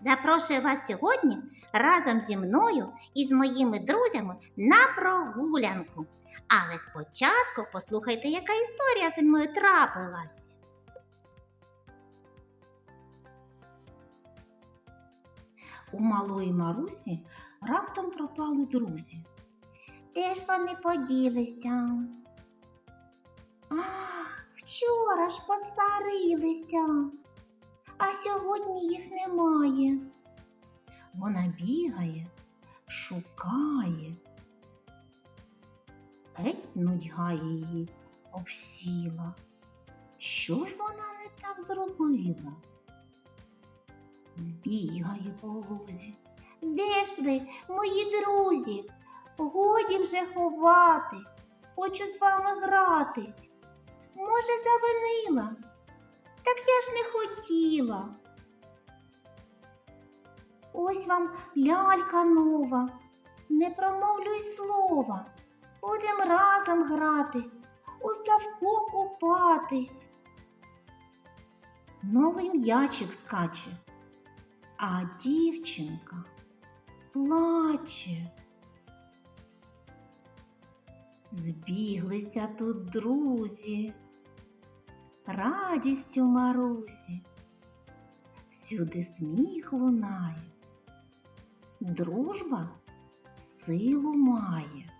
запрошую вас сьогодні разом зі мною і з моїми друзями на прогулянку. Але спочатку послухайте, яка історія зі мною трапилась. У малої Марусі раптом пропали друзі. Де ж вони поділися? А, вчора ж посварилися, а сьогодні їх немає. Вона бігає, шукає. Геть нудьга її обсіла. Що ж вона не так зробила? Бігає по лузі. Де ж ви, мої друзі? Годі вже ховатись, хочу з вами гратись. Може, завинила? Так я ж не хотіла. Ось вам лялька нова, не промовлюй слова. Будем разом гратись, у ставку купатись. Новий м'ячик скаче, а дівчинка плаче. Збіглися тут друзі, радістю Марусі, всюди сміх лунає, дружба силу має.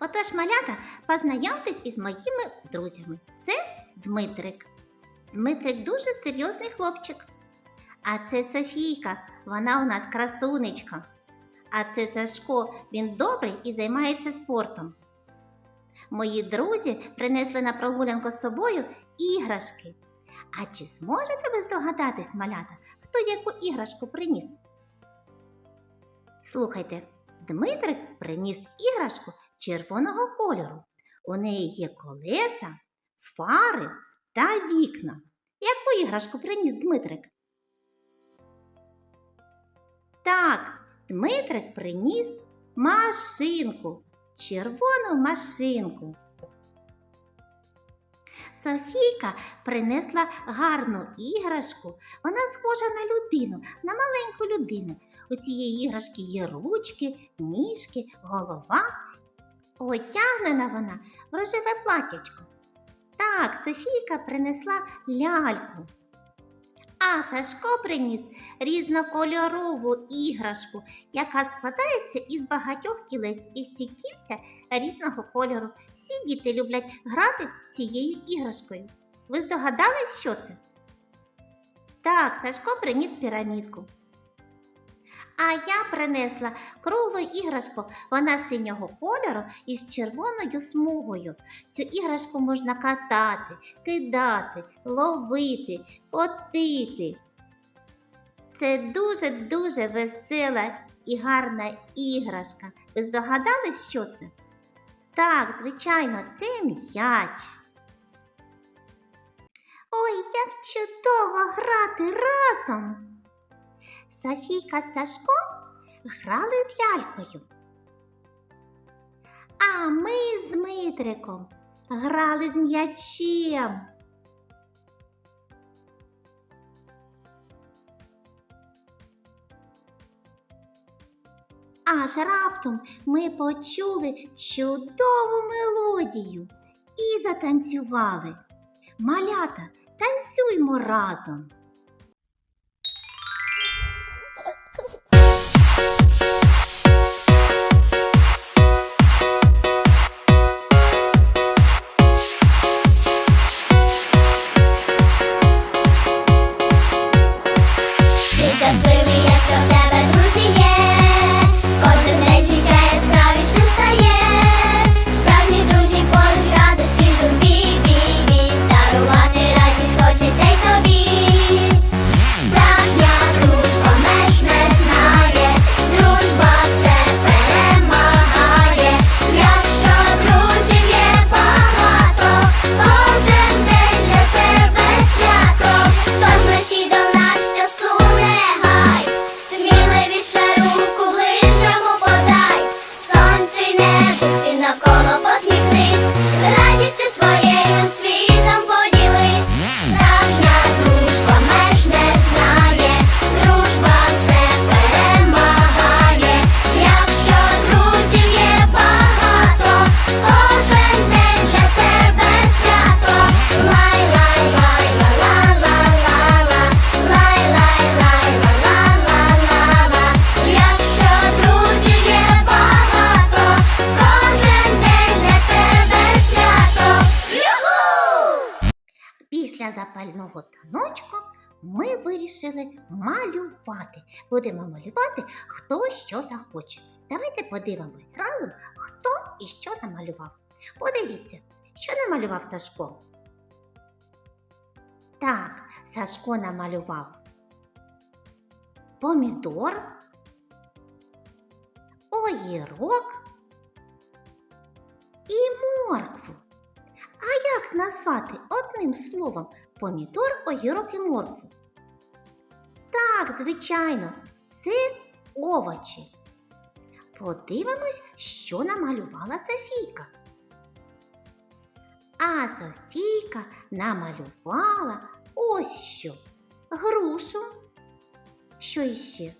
Отож, малята, познайомтесь із моїми друзями. Це Дмитрик. Дмитрик дуже серйозний хлопчик. А це Софійка, вона у нас красунечка. А це Сашко, він добрий і займається спортом. Мої друзі принесли на прогулянку з собою іграшки. А чи зможете ви здогадатись, малята, хто яку іграшку приніс? Слухайте, Дмитрик приніс іграшку червоного кольору. У неї є колеса, фари та вікна. Яку іграшку приніс Дмитрик? Так, Дмитрик приніс машинку, червону машинку. Софійка принесла гарну іграшку. Вона схожа на людину, на маленьку людину. У цієї іграшки є ручки, ніжки, голова. Одягнена вона в рожеве платячко. Так, Софійка принесла ляльку. А Сашко приніс різнокольорову іграшку, яка складається із багатьох кілець, і всі кільця різного кольору. Всі діти люблять грати цією іграшкою. Ви здогадались, що це? Так, Сашко приніс пірамідку. А я принесла круглу іграшку, вона синього кольору із червоною смугою. Цю іграшку можна катати, кидати, ловити, котити. Це дуже-дуже весела і гарна іграшка. Ви здогадались, що це? Так, звичайно, це м'яч. Ой, як чудово грати разом. Софійка з Сашком грали з лялькою. А ми з Дмитриком грали з м'ячем. Аж раптом ми почули чудову мелодію і затанцювали. Малята, танцюймо разом. після запального таночка ми вирішили малювати. Будемо малювати, хто що захоче. Давайте подивимось разом, хто і що намалював. Подивіться, що намалював Сашко. Так, Сашко намалював помідор, огірок і моркву. А як назвати одним словом помідор, огірок і моркву? Так, звичайно, це овочі. Подивимось, що намалювала Софійка. А Софійка намалювала ось що. Грушу. Що іще?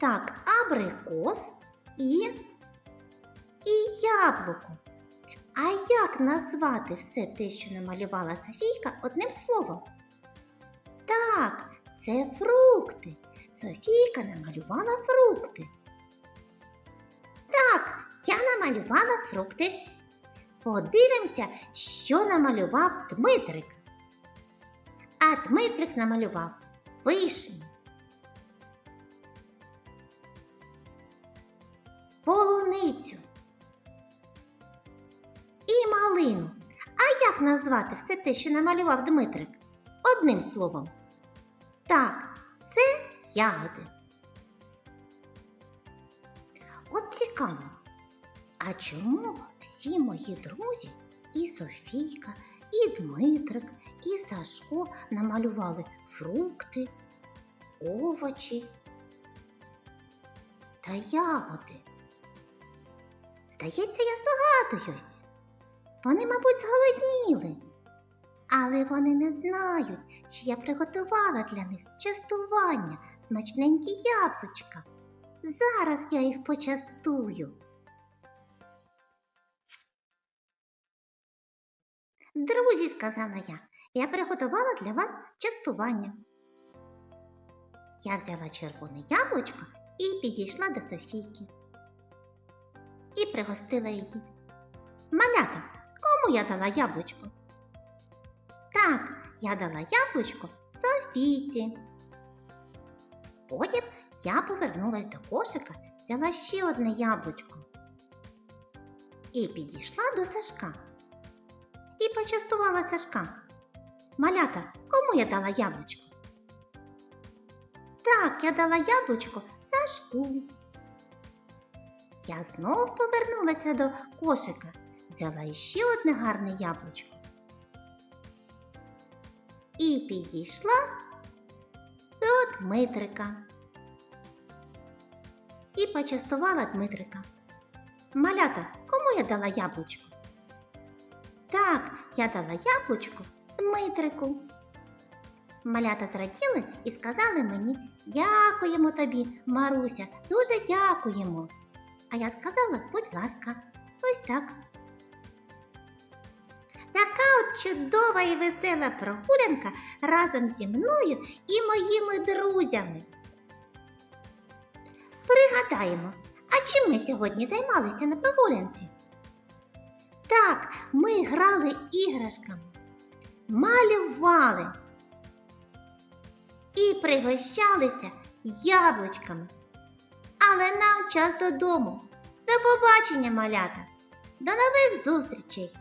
Так, абрикос і, і яблуко. А як назвати все те, що намалювала Софійка одним словом? Так, це фрукти. Софійка намалювала фрукти. Так, я намалювала фрукти. Подивимося, що намалював Дмитрик. А Дмитрик намалював вишню. Полуницю і малину. А як назвати все те, що намалював Дмитрик? Одним словом. Так, це ягоди. От цікаво. А чому всі мої друзі, і Софійка, і Дмитрик, і Сашко намалювали фрукти, овочі та ягоди? Здається, я здогадуюсь. Вони, мабуть, зголодніли. Але вони не знають, що я приготувала для них частування, смачненькі яблучка. Зараз я їх почастую. Друзі, сказала я, я приготувала для вас частування. Я взяла червоне яблучко і підійшла до Софійки. І пригостила її. Малята, я дала яблучко? Так, я дала яблучко Софійці. Потім я повернулась до кошика, взяла ще одне яблучко і підійшла до Сашка. І почастувала Сашка. Малята, кому я дала яблучко? Так, я дала яблучко Сашку. Я знов повернулася до кошика, взяла іще одне гарне яблучко. І підійшла до Дмитрика. І почастувала Дмитрика. Малята, кому я дала яблучко? Так, я дала яблучко Дмитрику. Малята зраділи і сказали мені дякуємо тобі, Маруся, дуже дякуємо. А я сказала, будь ласка, ось так. Така от чудова і весела прогулянка разом зі мною і моїми друзями. Пригадаємо, а чим ми сьогодні займалися на прогулянці? Так, ми грали іграшками, малювали і пригощалися яблучками. Але нам час додому. До побачення, малята! До нових зустрічей!